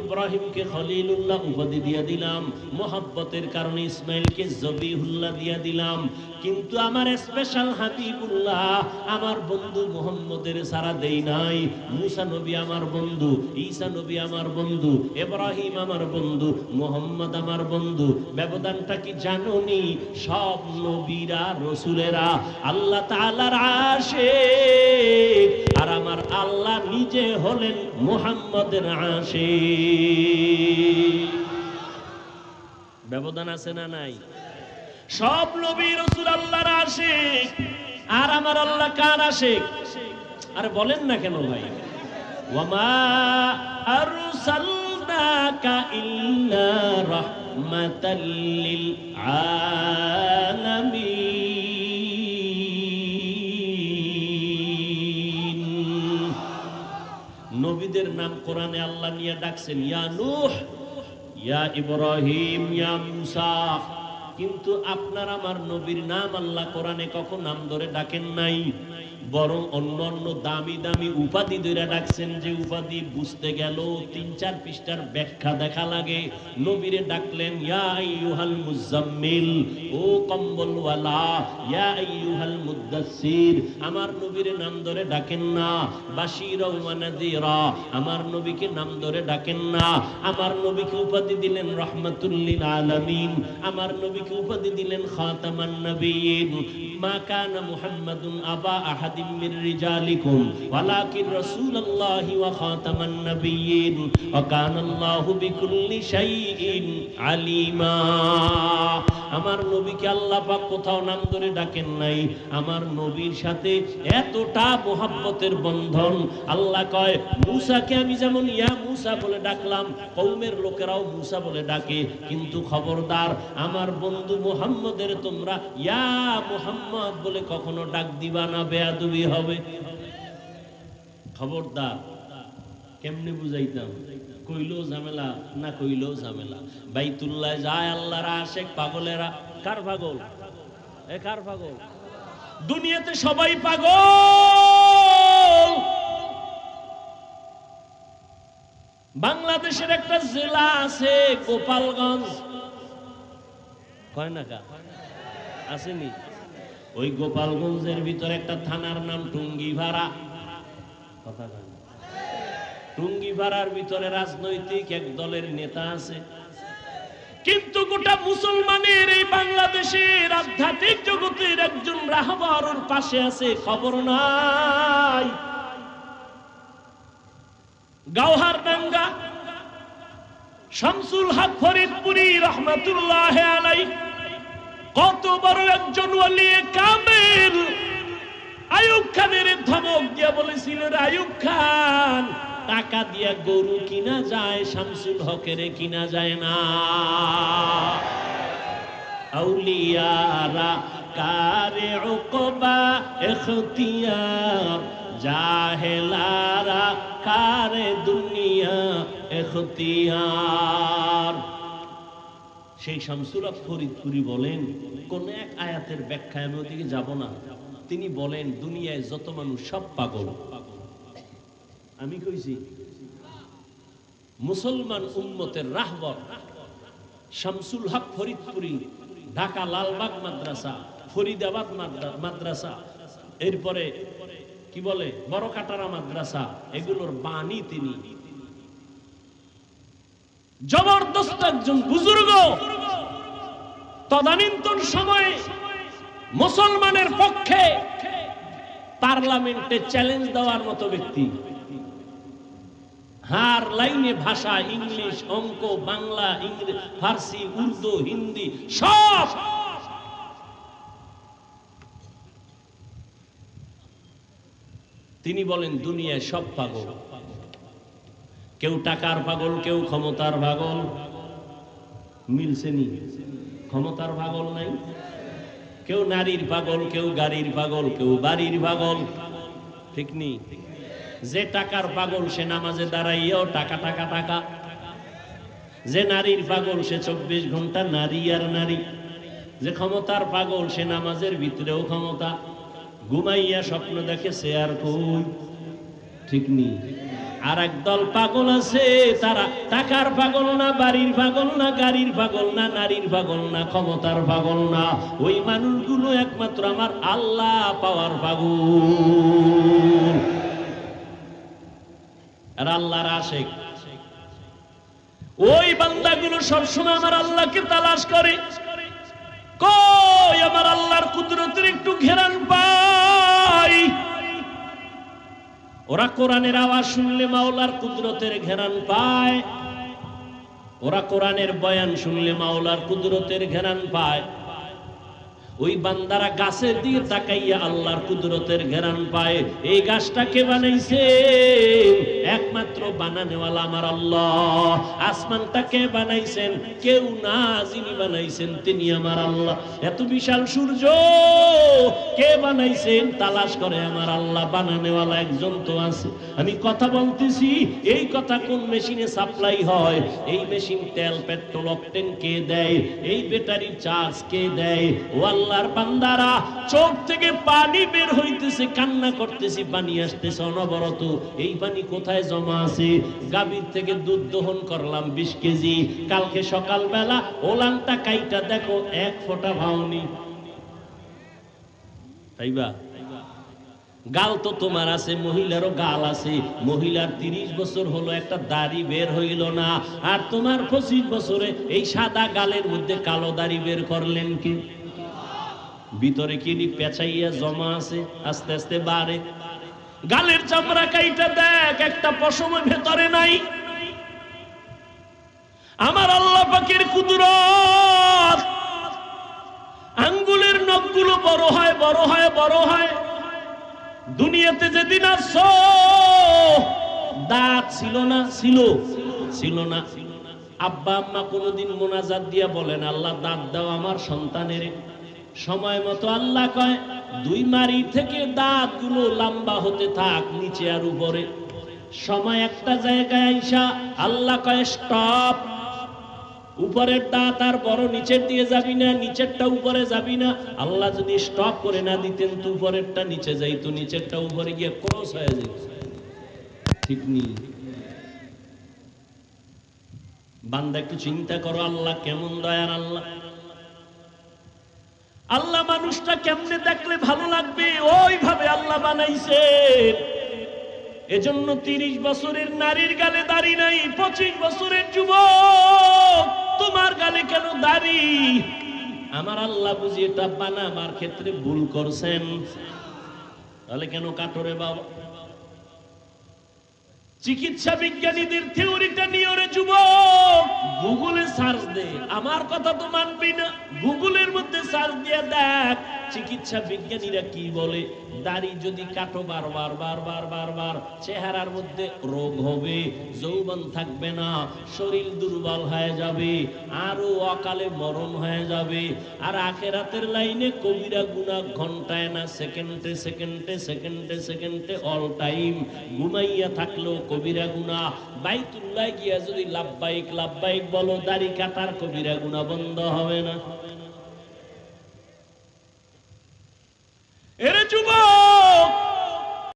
ইব্রাহিমকে খলিলুল্লাহ উপাধি দিয়ে দিলাম। মোহাব্বতের কারণে ইসমাইলকে জবিহুল্লাহ দিয়ে দিলাম। কিন্তু আমার স্পেশাল হাবিবুল্লাহ আমার বন্ধু মোহাম্মদের সারা দেই নাই। মুসা নবী আমার বন্ধু, ঈসা নবী আমার বন্ধু, ইব্রাহিম আমার বন্ধু, মোহাম্মদ আমার বন্ধু। ব্যবধানটা কি জানোনি? সব নবীরা, রসুলেরা আল্লাহ তাআলার আশিক। আর আমার আল্লাহ নিজে হলেন মোহাম্মদের আশিক। ব্যবধান আছে না নাই? সব নবী রসুল আল্লাহর আশিক, আর আমার আল্লাহ কার আশিক? আর বলেন না কেন ভাই? ওয়ামা আরসালনাকা ইল্লা রাহমাতাল লিল আলামিন। নবীদের নাম কোরআনে আল্লাহ নিয়ে ডাকছেন ইয়া নূহ ইয়া ইব্রাহিম ইয়া মুসা। কিন্তু আপনার আমার নবীর নাম আল্লাহ কোরআনে কখন নাম ধরে ডাকেন নাই? বরং অন্য অন্য দামি দামি উপাধি ধরে ডাকছেন যে উপাধি বুঝতে গেল, তিন চার পৃষ্ঠার ব্যাখ্যা দেখা লাগে। নবীরে ডাকলেন, ইয়া মুজাম্মিল, ও কম্বলওয়ালা, ইয়া আইয়ুহাল আমার নবীরে নাম ধরে ডাকেন না। বাশীরা ওয়া আমার নবীকে নাম ধরে ডাকেন না। আমার নবীকে উপাধি দিলেন রাহমাতুল আলামিন, আমার নবীকে উপাধি দিলেন খাতামান নবিয়্যিন মা কানা মুহাম্মাদুন আবা আহাদিম মির রিজালিকুম, ওয়ালাকিন রাসূলুল্লাহি ওয়া খাতামান নবিয়্যিন ওয়া কানাল্লাহু বিকুল্লি শাইইন আলিমা। আমার নবীকে আল্লাহ পাক কোথাও নাম ধরে ডাকেন নাই। আমার নবীর সাথে এতটা মোহাব্বতের বন্ধন। আল্লাহ কয়, মুসাকে আমি যেমন ইয়া মুসা বলে ডাকলাম কৌমের লোকেরাও মুসা বলে ডাকে। কিন্তু খবরদার, আমার বন্ধু মোহাম্মদের তোমরা, ইয়া মোহাম্মদ বলে কখনো ডাক দিবা না, বেয়াদুবি হবে। খবরদার, কেমনে বুঝাইতাম? কইলেও ঝামেলা না কইলেও ঝামেলা। বাইতুল্লাহ যায় আল্লাহর আশেক পাগলেরা। কার পাগল? এ কার পাগল? দুনিয়াতে সবাই পাগল! বাংলাদেশের একটা জেলা আছে, গোপালগঞ্জ। আসেনি? ওই গোপালগঞ্জের ভিতরে একটা থানার নাম টুঙ্গিভাড়া। কথা কয়। টুঙ্গিভাড়ার ভিতরে রাজনৈতিক এক দলের নেতা আছে। কিন্তু গোটা মুসলমানের এই বাংলাদেশের আধ্যাত্মিক জগতের একজন রাহবার ওর পাশে আছে, খবর নাই। গাওহার ডাঙ্গা শামসুল হক ফরিদপুরি রহমতুল্লাহ আলাই কত বড় একজন কামেল। আয়ুব খানের ধমক দিয়ে বলেছিলেন, আয়ুব খান, টাকা দিয়া গরু কিনা যায়, শামসুল হকের কিনা যায় না। আউলিয়ারা কারে উকবা এখতিয়ার, জাহেলারা কারে দুনিয়া এখতিয়ার সেই শামসুরা ফরিদপুরি বলেন, কোন এক আয়াতের ব্যাখ্যায় আমি ওদিকে যাব না। তিনি বলেন, দুনিয়ায় যত মানুষ সব পাগল। আমি কইছি, মুসলমান উম্মতের রাহবর শামসুল হক ফরিদপুরি ঢাকা লালবাগ মাদ্রাসা, ফরিদাবাদ মাদ্রাসা, এরপরে কি বলে বড় কাটারা মাদ্রাসা, এগুলোর বাণী তিনি। জবরদস্ত একজন বুজুর্গ। তদানীন্তন সময়ে মুসলমানের পক্ষে পার্লামেন্টে চ্যালেঞ্জ দেওয়ার মতো ব্যক্তি। হার লাইনে ভাষা, ইংলিশ, অঙ্ক, বাংলা ইংরেজি ফার্সি, উর্দু, হিন্দি সব তিনি বলেন, দুনিয়ায় সব পাগল। কেউ টাকার পাগল, কেউ ক্ষমতার পাগল। মিলছে নি? ক্ষমতার পাগল নাই? কেউ নারীর পাগল, কেউ গাড়ির পাগল, কেউ বাড়ির পাগল। ঠিক নি? যে টাকার পাগল, সে নামাজে দাঁড়াইয়াও টাকা টাকা টাকা। যে নারীর পাগল, সে চব্বিশ ঘণ্টা নারী আর নারী। যে ক্ষমতার পাগল, সে নামাজের ভিতরেও ক্ষমতা। ঘুমাইয়া স্বপ্ন দেখে সে আর কই? ঠিক নি? আর একদল পাগল আছে, তারা টাকার পাগল না, বাড়ির পাগল না, গাড়ির পাগল না, নারীর পাগল না, ক্ষমতার পাগল না। ওই মানুষগুলো একমাত্র আমার আল্লাহ পাওয়ার পাগল। আর আল্লাহর আশেক। ওই বান্দাগুলো সবসময় আমার আল্লাহকে তালাশ করে। কই আমার আল্লাহর কুদরতের একটু ঘেরান পাই ওরা কোরআনের আওয়াজ শুনলে মাওলার কুদরতের ঘেরান পায়। ওরা কোরআনের বয়ান শুনলে মাওলার কুদরতের ঘেরান পায়। ওই বান্দারা গাছের দিয়ে তাকাইয়া আল্লাহর কুদরতের ঘেরান পায়। এই গাছটা কে বানাইছে? একমাত্র বানানেওয়ালা আমার আল্লাহ। আসমানটা কে বানাইছেন, কেউ না যিনি বানাইছেন তিনি আমার আল্লাহ। এত বিশাল সূর্য, কে বানাইছেন তালাশ করে আমার আল্লাহ, বানানেওয়ালা একজন তো আছে। আমি কথা বলতেছি, এই কথা কোন মেশিনে সাপ্লাই হয়? এই মেশিন তেল, পেট্রোল, অকটেন কে দেয়? এই ব্যাটারি চার্জ কে দেয়? ও আল্লাহর বান্দারা, চোখ থেকে পানি বের হইতেছে, কান্না করতেছি, পানি আসতেছে অনবরত। এই পানি কোথায় জমা আছে। গাভীর থেকে দুধ দহন করলাম বিশ কেজি। কালকে সকালবেলা ওলানটা কাইটা দেখো, এক ফোঁটা ভাওনি। তাইবা? গাল তো তোমার আছে, মহিলারও গাল আছে। মহিলার তিরিশ বছর হলো, একটা দাড়ি বের হইল না। আর তোমার পঁচিশ বছরে এই সাদা গালের মধ্যে কালো দাড়ি বের করলেন কি? ভিতরে কি পেঁচাইয়া জমা আছে? আস্তে আস্তে বাড়ে। গালের চামড়া কাইটা দেখ, একটা পশম ভেতরে নাই। আমার আল্লাহ পাকের কুদরত। আঙ্গুলের নখগুলো বড় হয় বড় হয় বড় হয়। দুনিয়াতে যেদিন আসছো, দাঁত ছিল না, ছিল ছিল না। আব্বা আম্মা কোনোদিন মোনাজাত দিয়া বলেন আল্লাহ, দাঁত দাও আমার সন্তানের। সময় মতো আল্লাহ কয় দুই মারি থেকে দাঁতগুলো লম্বা হতে থাক, নিচে আর উপরে। সময় একটা জায়গায় আইসা আল্লাহ কয়, স্টপ। উপরের দাঁত আর বড় নিচের দিয়ে যাবি না, নিচেরটা উপরে যাবি না। আল্লাহ যদি স্টপ করে না দিতেন তো উপরেরটা নিচে যাইতো, নিচেরটা উপরে গিয়ে ক্রস হয়ে যেত। ঠিক নেই। বান্দা একটু চিন্তা করো, আল্লাহ কেমন দয়ার আল্লাহ। আল্লাহ মানুষটা কেমনে দেখলে ভালো লাগবে? ওইভাবে আল্লাহ বানাইছে। এজন্য তিরিশ বছরের নারীর গালে দাড়ি নাই, পঁচিশ বছরের যুবক, তোমার গালে কেন দাড়ি? আমার আল্লাহ বুঝি এটা আমার ক্ষেত্রে ভুল করছেন। তাহলে কেন কাটরে বাবা? চিকিৎসা বিজ্ঞানীদের থিওরিটা নিয়ে ওরে যুবক, গুগলে সার্চ দে। আমার কথা তো মানবি না। গুগলের মধ্যে সার্চ দিয়ে দেখ। চিকিৎসা বিজ্ঞানীরা কি বলে? দাড়ি যদি কাটো বারবার বারবার বারবার, চেহারার মধ্যে রোগ হবে, যৌবন থাকবে না, শরীর দুর্বল হয়ে যাবে, আরও অকালে মরণ হয়ে যাবে। আর আখেরাতের লাইনে কবিরা গুণা ঘন্টায় না, সেকেন্ডে সেকেন্ডে সেকেন্ডে সেকেন্ডে অল টাইম ঘুমাইয়া থাকলেও কবিরা গুণা। বাইতুল্লাহ গিয়া যদি লাভবাইক লাভবাইক বলো, দাড়ি কাটার কবিরা গুণা বন্ধ হবে না। যুবক